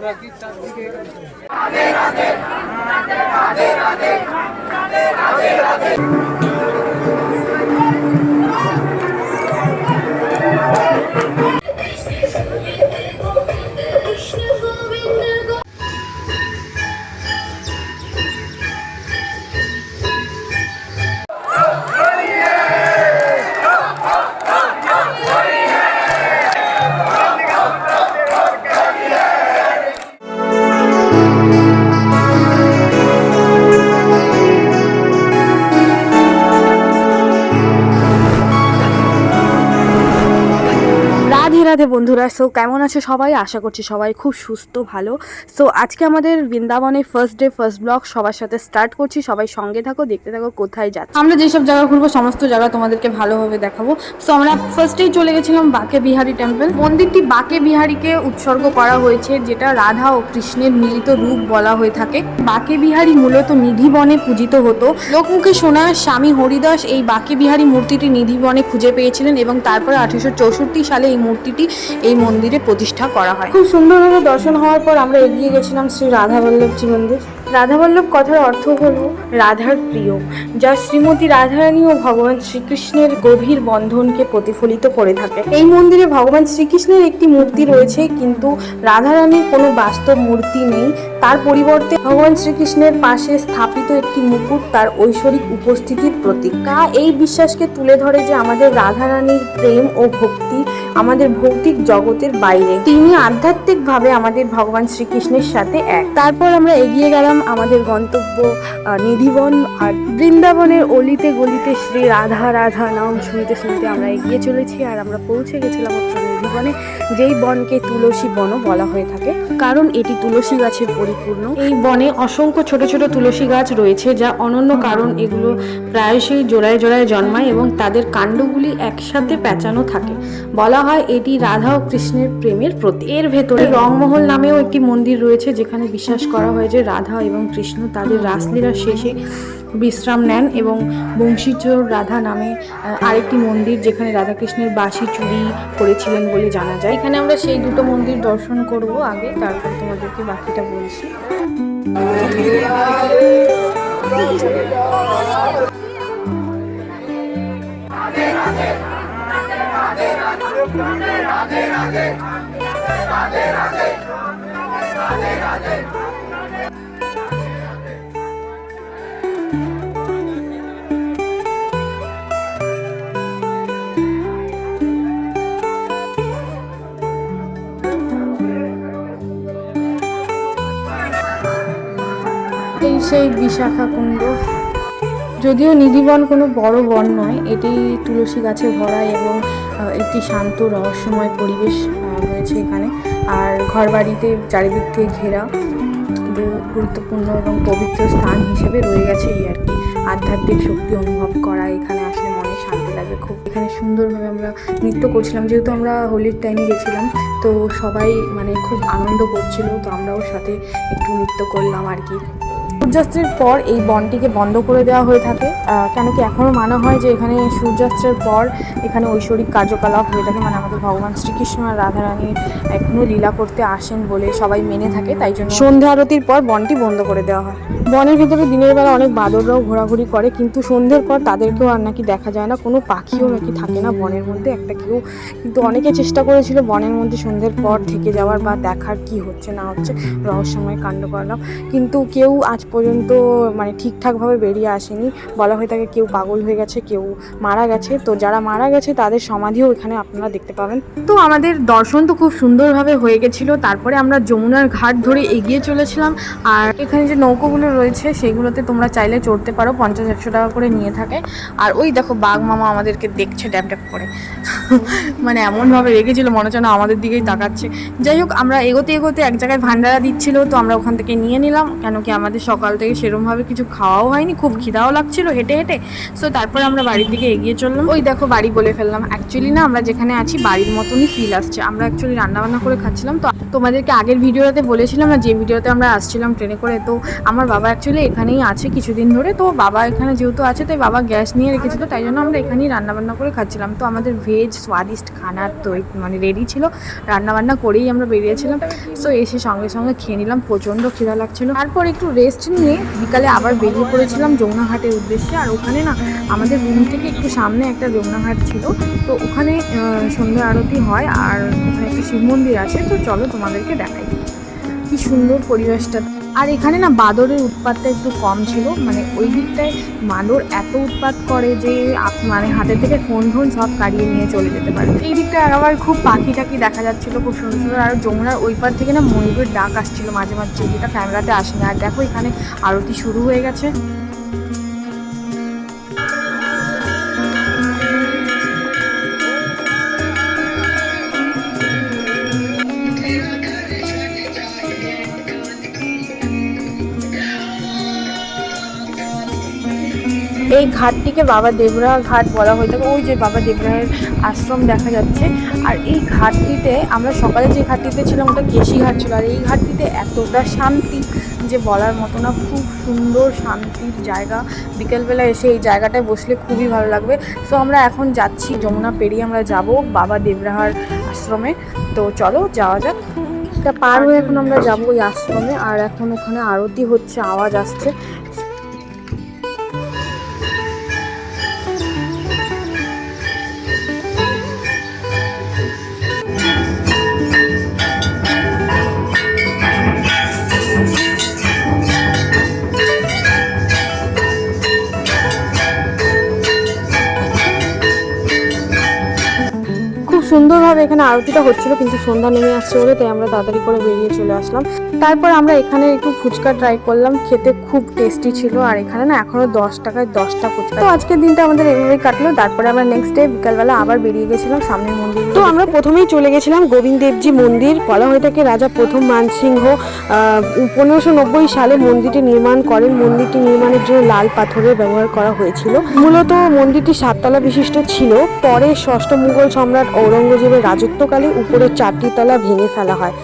রাধে রাধে বন্ধুরা সো কেমন আছে সবাই? আশা করছি সবাই খুব সুস্থ, ভালো। সো আজকে আমাদের বৃন্দাবনে ফার্স্ট ডে ফার্স্ট ব্লগ সবার সাথে স্টার্ট করছি। সবাই সঙ্গে থাকো, দেখতে থাকো, কোথায় যাচ্ছে। আমরা যেসব জায়গা ঘুরবো, সমস্ত জায়গা তোমাদেরকে ভালোভাবে দেখাবো। সো আমরা ফার্স্টেই চলে গেছিলাম বাকে বিহারি টেম্পল মন্দিরটি বাকে বিহারিকে উৎসর্গ করা হয়েছে, যেটা রাধা ও কৃষ্ণের মিলিত রূপ বলা হয়ে থাকে। বাকে বিহারি মূলত নিধিবনে পূজিত হতো। লোকমুখে শোনা স্বামী হরিদাস এই বাকে বিহারি মূর্তিটি নিধিবনে খুঁজে পেয়েছিলেন এবং তারপরে আঠেরোশো সালে এই মূর্তিটি এই মন্দিরে প্রতিষ্ঠা করা হয়। খুব সুন্দরভাবে দর্শন হওয়ার পর আমরা এগিয়ে গেছিলাম শ্রী রাধা বল্লভজি মন্দির। রাধাবল্লভ কথার অর্থ হল রাধার প্রিয়, যা শ্রীমতী রাধারানী ও ভগবান শ্রীকৃষ্ণের গভীর বন্ধনকে প্রতিফলিত করে থাকে। এই মন্দিরে ভগবান শ্রীকৃষ্ণের একটি মূর্তি রয়েছে, কিন্তু রাধারানীর কোনো বাস্তব মূর্তি নেই তার পরিবর্তে ভগবান শ্রীকৃষ্ণের পাশে স্থাপিত একটি মুকুট তার ঐশ্বরিক উপস্থিতির প্রতীক। তা এই বিশ্বাসকে তুলে ধরে যে আমাদের রাধারানীর প্রেম ও ভক্তি আমাদের ভৌতিক জগতের বাইরে। তিনি আধ্যাত্মিকভাবে আমাদের ভগবান শ্রীকৃষ্ণের সাথে এক। তারপর আমরা এগিয়ে গেলাম আমাদের গন্তব্য নিধিবন। আর বৃন্দাবনের অলিতে গলিতে শ্রী রাধা রাধা নাম শুনতে শুনতে আমরা এগিয়ে চলেছি আর আমরা পৌঁছে গেছিলাম মাত্র যেই বনকে তুলসী বনও বলা হয়ে থাকে। কারণ এটি তুলসী গাছের পরিপূর্ণ। এই বনে অসংখ্য ছোট ছোট তুলসী গাছ রয়েছে যা অনন্য কারণ এগুলো প্রায়শই জোড়ায় জোড়ায় জন্মায় এবং তাদের কাণ্ডগুলি একসাথে পেঁচানো থাকে। বলা হয় এটি রাধা ও কৃষ্ণের প্রেমের প্রতীক। এর ভেতরে রংমহল নামেও একটি মন্দির রয়েছে যেখানে বিশ্বাস করা হয় যে রাধা এবং কৃষ্ণ তাদের রাসলীলার শেষে বিশ্রাম নেন এবং বংশীচোর রাধা নামে আরেকটি মন্দির যেখানে রাধাকৃষ্ণের বাঁশি চুরি করেছিলেন বলে জানা যায় এখানে আমরা সেই দুটো মন্দির দর্শন করব আগে তারপর তোমাদেরকে বাকিটা বলছি এই সেই বিশাখা কুণ্ড যদিও নিধিবন কোনো বড় বন নয়, এটি তুলসী গাছে ভরা এবং একটি শান্ত রহস্যময় পরিবেশ রয়েছে এখানে। আর ঘরবাড়িতে চারিদিক থেকে ঘেরা। গু- গুরুত্বপূর্ণ এবং পবিত্র স্থান হিসেবে রয়ে গেছে এই আর কি। আধ্যাত্মিক শক্তি অনুভব করা এখানে আসলে মনে শান্তি লাগে খুব। এখানে সুন্দরভাবে আমরা নৃত্য করছিলাম, যেহেতু আমরা হোলির টাইমে গেছিলাম, তো সবাই মানে খুব আনন্দ করছিল, তো আমরাও সাথে একটু নৃত্য করলাম আর কি। সূর্যাস্তের পর এই বনটিকে বন্ধ করে দেওয়া হয়ে থাকে। কেন কি এখনও মানা হয় যে এখানে সূর্যাস্তের পর এখানে ঐশ্বরিক কার্যকলাপ হয়ে থাকে। মানে আমাদের ভগবান শ্রীকৃষ্ণ আর রাধারানী এখনও লীলা করতে আসেন বলে সবাই মেনে থাকে তাই জন্য সন্ধ্যা আরতির পর বনটি বন্ধ করে দেওয়া হয়। বনের ভিতরে দিনের বেলা অনেক বাদররাও ঘোরাঘুরি করে কিন্তু সন্ধ্যের পর তাদেরকেও আর নাকি দেখা যায় না। কোনো পাখিও নাকি থাকে না বনের মধ্যে। একটা কেউ কিন্তু অনেকে চেষ্টা করেছিল বনের মধ্যে সন্ধ্যের পর থেকে যাওয়ার বা দেখার কি হচ্ছে না হচ্ছে রহস্যময় কাণ্ড করলাম। কিন্তু কেউ আজ পর্যন্ত মানে ঠিকঠাকভাবে বেরিয়ে আসেনি। বলা হয়ে থাকে কেউ পাগল হয়ে গেছে, কেউ মারা গেছে। তো যারা মারা গেছে, তাদের সমাধিও এখানে আপনারা দেখতে পাবেন। তো আমাদের দর্শন তো খুব সুন্দরভাবে হয়ে গেছিল। তারপরে আমরা যমুনার ঘাট ধরে এগিয়ে চলেছিলাম। আর এখানে যে নৌকোগুলো রয়েছে, সেগুলোতে তোমরা চাইলে চড়তে পারো। পঞ্চাশ, একশো টাকা করে নিয়ে থাকে। আর ওই দেখো, বাঘ মামা আমাদেরকে দেখছে ড্যাপ ড্যাপ করে। মানে এমনভাবে রেখেছিল মনে হচ্ছে না আমাদের দিকেই তাকাচ্ছে। যাই হোক, আমরা এগোতে এগোতে এক জায়গায় ভান্ডারা দিচ্ছিল। তো আমরা ওখান থেকে নিয়ে নিলাম। কেন কি আমাদের সকল সকাল থেকে সেরমভাবে কিছু খাওয়াও হয়নি, খুব খিদাও লাগছিল হেঁটে হেঁটে। সো তারপর আমরা বাড়ির দিকে এগিয়ে চললাম। ওই দেখো, বাড়ি বলে ফেললাম। অ্যাকচুয়ালি না, আমরা যেখানে আছি, বাড়ির মতনই ফিল আসছে। আমরা অ্যাকচুয়ালি রান্নাবান্না করে খাচ্ছিলাম। তো তোমাদেরকে আগের ভিডিওতে বলেছিলাম না, যে ভিডিওতে আমরা আসছিলাম ট্রেনে করে, তো আমার বাবা অ্যাকচুয়ালি এখানেই আছে কিছুদিন ধরে। তো বাবা এখানে যেহেতু আছে, তাই বাবা গ্যাস নিয়ে রেখেছিল, তাই জন্য আমরা এখানেই রান্নাবান্না করে খাচ্ছিলাম। তো আমাদের ভেজ স্বাদিষ্ট খানার তো মানে রেডি ছিল। রান্নাবান্না করেই আমরা বেরিয়েছিলাম। সো এসে সঙ্গে সঙ্গে খেয়ে নিলাম। প্রচণ্ড খিদা লাগছিল। তারপর একটু রেস্ট নিয়ে বিকালে আবার বেরিয়ে পড়েছিলাম যমুনাঘাটের উদ্দেশ্যে। আর ওখানে না আমাদের রুম থেকে একটু সামনে একটা যমুনাঘাট ছিল। তো ওখানে সন্ধ্যা আরতি হয় আর ওখানে একটা শিব মন্দির আছে। তো চলো তোমাদেরকে দেখাই। কি সুন্দর পরিবেশটা। আর এখানে না বাদরের উৎপাতটা একটু কম ছিল। মানে ওই দিকটায় বাঁদর এত উৎপাত করে যে মানে হাতের থেকে ফোন ফোন সব কাড়িয়ে নিয়ে চলে যেতে পারে। এই দিকটা আবার খুব পাখি টাকি দেখা যাচ্ছিল, খুব সুন্দর সুন্দর। আর যমুনার ওই পার থেকে না ময়ূরের ডাক আসছিল মাঝে মাঝে, যেটা ক্যামেরাতে আসে না আর দেখো এখানে আরতি শুরু হয়ে গেছে। এই ঘাটটিকে বাবা দেবরা ঘাট বলা হয়ে থাকে। ওই যে বাবা দেবরায়ের আশ্রম দেখা যাচ্ছে। আর এই ঘাটটিতে আমরা সকালে যে ঘাটটিতে ছিলাম, ওটা কেশি ঘাট ছিল। আর এই ঘাটটিতে এতটা শান্তি যে বলার মতো না, খুব সুন্দর শান্তির জায়গা। বিকেলবেলা এসে এই জায়গাটায় বসলে খুবই ভালো লাগবে। সো আমরা এখন যাচ্ছি, যমুনা পেরিয়ে আমরা যাব বাবা দেবরাহার আশ্রমে। তো চলো, যাওয়া যাক। এটা পার হয়ে এখন আমরা যাব ওই আশ্রমে। আর এখন ওখানে আরতি হচ্ছে, আওয়াজ আসছে। সুন্দরভাবে এখানে আরতিটা হচ্ছিল, কিন্তু সন্ধ্যা নেমে আসছে বলে, তাই আমরা তাড়াতাড়ি করে বেরিয়ে চলে আসলাম। তারপর আমরা এখানে একটু ফুচকা ট্রাই করলাম, খেতে খুব টেস্টি ছিল, আর এখানে না এখনও দশ টাকায় দশটা ফুচকা। তো আজকের দিনটা আমাদের এভাবেই কাটলো, তারপরে আমরা নেক্সট ডে বিকালবেলা আবার বেরিয়ে গেছিলাম সামনের মন্দির। তো আমরা প্রথমেই চলে গেছিলাম গোবিন্দ দেবজি মন্দির বলা হয়ে থাকে রাজা প্রথম মানসিংহ পনেরোশো নব্বই সালে মন্দিরটি নির্মাণ করেন। মন্দিরটি নির্মাণের জন্য লাল পাথরের ব্যবহার করা হয়েছিল। মূলত মন্দিরটি সাততলা বিশিষ্ট ছিল। পরে ষষ্ঠ মুঘল সম্রাট ঔরঙ্গজেবের রাজত্বকালে উপরের চারটি তলা ভেঙে ফেলা হয়।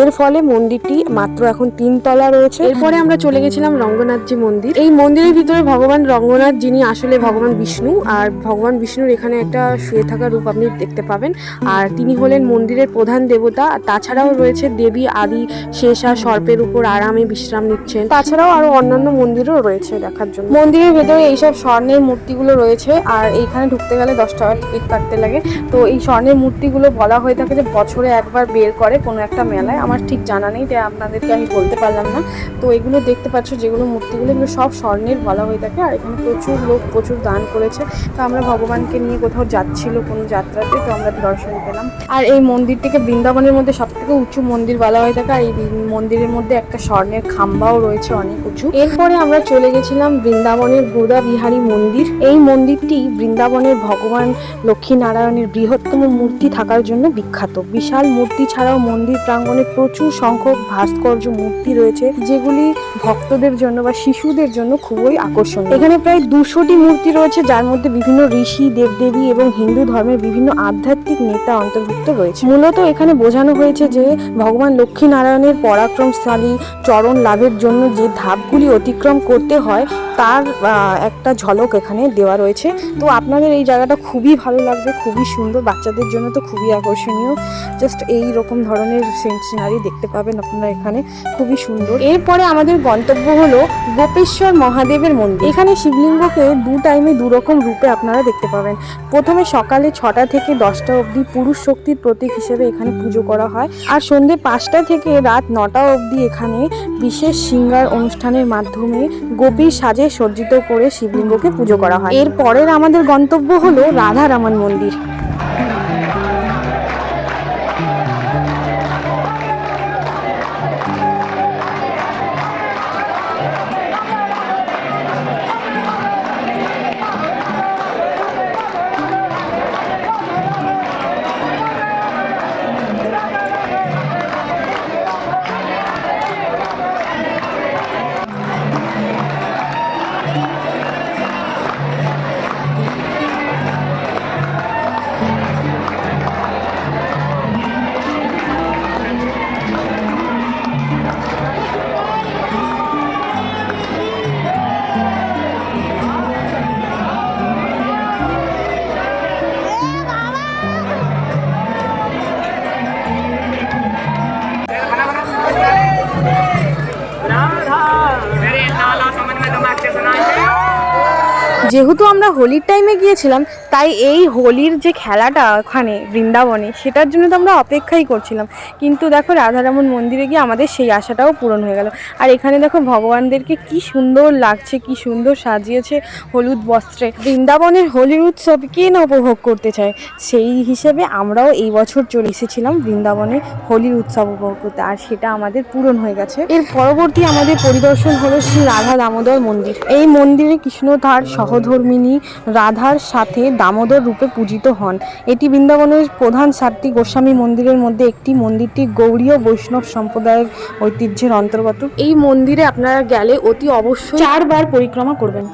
এর ফলে মন্দিরটি মাত্র এখন তিন তলা রয়েছে। এরপরে আমরা চলে গেছিলাম রঙ্গনাথজি মন্দির। এই মন্দিরের ভিতরে ভগবান রঙ্গনাথ যিনি আসলে ভগবান বিষ্ণু আর ভগবান বিষ্ণুর এখানে একটা শুয়ে থাকা রূপ আপনি দেখতে পাবেন। আর তিনি হলেন মন্দিরের প্রধান দেবতা তাছাড়াও রয়েছে দেবী আদি শেষা সর্পের উপর আরামে বিশ্রাম নিচ্ছেন। তাছাড়াও আরও অন্যান্য মন্দিরও রয়েছে দেখার জন্য। মন্দিরের ভেতরে এইসব স্বর্ণের মূর্তিগুলো রয়েছে আর এইখানে ঢুকতে গেলে দশ টাকা টিকিট কাটতে লাগে। তো এই স্বর্ণের মূর্তিগুলো বলা হয়ে থাকে যে বছরে একবার বের করে কোনো একটা মেলায়। আমার ঠিক জানা নেই তাই আপনাদেরকে আমি বলতে পারলাম না। তো এগুলো দেখতে পাচ্ছ, যেগুলো মূর্তিগুলো, এগুলো সব স্বর্ণের বলা হয়ে থাকে। আর এখানে প্রচুর লোক, প্রচুর দান করেছে। তো আমরা ভগবানকে নিয়ে কোথাও যাচ্ছিল কোনো যাত্রাতে, তো আমরা দর্শন পেলাম। আর এই মন্দিরটিকে বৃন্দাবনের মধ্যে সব থেকে উঁচু মন্দির বলা হয়ে থাকে। আর এই মন্দিরের মধ্যে একটা স্বর্ণের খাম্বাও রয়েছে অনেক উঁচু। এরপরে আমরা চলে গেছিলাম বৃন্দাবনের গোদা বিহারী মন্দির। এই মন্দিরটি বৃন্দাবনের ভগবান লক্ষ্মীনারায়ণের বৃহত্তম মূর্তি থাকার জন্য বিখ্যাত। বিশাল মূর্তি ছাড়াও মন্দির প্রাঙ্গণে প্রচুর সংখ্যক ভাস্কর্য মূর্তি রয়েছে, যেগুলি ভক্তদের জন্য বা শিশুদের জন্য খুবই আকর্ষণীয়। এখানে প্রায় দুশোটি মূর্তি রয়েছে, যার মধ্যে বিভিন্ন ঋষি, দেবদেবী এবং হিন্দু ধর্মের বিভিন্ন আধ্যাত্মিক নেতা অন্তর্ভুক্ত রয়েছে। মূলত এখানে বোঝানো হয়েছে যে ভগবান লক্ষ্মী নারায়ণের পরাক্রমশালী চরণ লাভের জন্য যে ধাপগুলি অতিক্রম করতে হয়, তার একটা ঝলক এখানে দেওয়া রয়েছে। তো আপনাদের এই জায়গাটা খুবই ভালো লাগবে, খুবই সুন্দর বাচ্চাদের জন্য। তো খুবই আকর্ষণীয়। জাস্ট এই রকম ধরনের সিনারি দেখতে পাবেন আপনারা এখানে। খুবই সুন্দর। এরপরে আমাদের গন্তব্য হলো গোপেশ্বর মহাদেবের মন্দির। এখানে শিবলিঙ্গকে দু টাইমে দু রকম রূপে আপনারা দেখতে পাবেন। প্রথমে সকালে ছটা থেকে দশটা অবধি পুরুষ শক্তির প্রতীক হিসেবে এখানে পুজো করা হয়। আর সন্ধে পাঁচটা থেকে রাত নটা অবধি এখানে বিশেষ সিঙ্গার অনুষ্ঠানের মাধ্যমে গোপীর সাজে সজ্জিত করে শিবলিঙ্গকে পুজো করা হয়। এর পরের আমাদের গন্তব্য হলো রাধারামন মন্দির। যেহেতু আমরা হোলির টাইমে গিয়েছিলাম, তাই এই হোলির যে খেলাটা ওখানে বৃন্দাবনে, সেটার জন্য তো আমরা অপেক্ষাই করছিলাম। কিন্তু দেখো রাধারমন মন্দিরে গিয়ে আমাদের সেই আশাটাও পূরণ হয়ে গেল। আর এখানে দেখো ভগবানদেরকে কি সুন্দর লাগছে, কি সুন্দর সাজিয়েছে হলুদ বস্ত্রে। বৃন্দাবনের হোলির উৎসব কে না উপভোগ করতে চায়? সেই হিসেবে আমরাও এই বছর চলে এসেছিলাম বৃন্দাবনে হোলির উৎসব উপভোগ করতে। আর সেটা আমাদের পূরণ হয়ে গেছে। এর পরবর্তী আমাদের পরিদর্শন হলো শ্রী রাধা দামোদর মন্দির। এই মন্দিরে কৃষ্ণ তার সহধর্মিনী রাধার সাথে দামোদর রূপে পূজিত হন। এটি বৃন্দাবনের প্রধান সাতটি গোস্বামী মন্দিরের মধ্যে একটি। মন্দিরটি গৌড়ীয় বৈষ্ণব সম্প্রদায়ের ঐতিহ্যের অন্তর্গত। এই মন্দিরে আপনারা গেলে অতি অবশ্যই চারবার পরিক্রমা করবেন।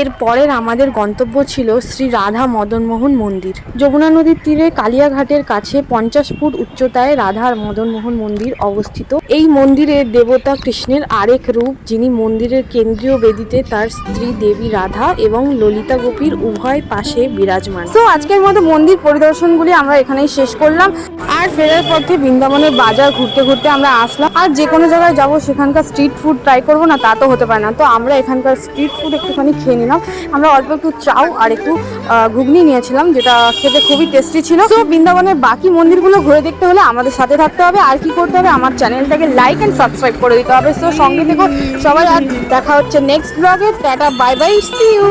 এর পরের আমাদের গন্তব্য ছিল শ্রী রাধা মদনমোহন মন্দির। যমুনা নদীর তীরে কালিয়াঘাটের কাছে পঞ্চাশ ফুট উচ্চতায় রাধার মদনমোহন মন্দির অবস্থিত। এই মন্দিরে দেবতা কৃষ্ণের আরেক রূপ, যিনি মন্দিরের কেন্দ্রীয় বেদিতে তার স্ত্রী দেবী রাধা এবং ললিতা গোপীর উভয় পাশে বিরাজমান। তো আজকের মতো মন্দির পরিদর্শনগুলি আমরা এখানেই শেষ করলাম। আর ফেরার পথে বৃন্দাবনের বাজার ঘুরতে ঘুরতে আমরা আসলাম। আর যে কোনো জায়গায় যাব, সেখানকার স্ট্রিট ফুড ট্রাই করব না, তা তো হতে পারে না। তো আমরা এখানকার স্ট্রিট ফুড একটুখানি খেয়ে নিলাম। আমরা অল্প একটু চাউ আর একটু ঘুগনি নিয়েছিলাম, যেটা খেতে খুবই টেস্টি ছিল। তো বৃন্দাবনের বাকি মন্দিরগুলো ঘুরে দেখতে হলে আমাদের সাথে থাকতে হবে। আর কি করতে হবে, আমার চ্যানেলটাকে লাইক অ্যান্ড সাবস্ক্রাইব করে দিতে হবে। সো সঙ্গে থেকো সবাই, আর দেখা হচ্ছে নেক্সট ব্লগে tata bye bye see you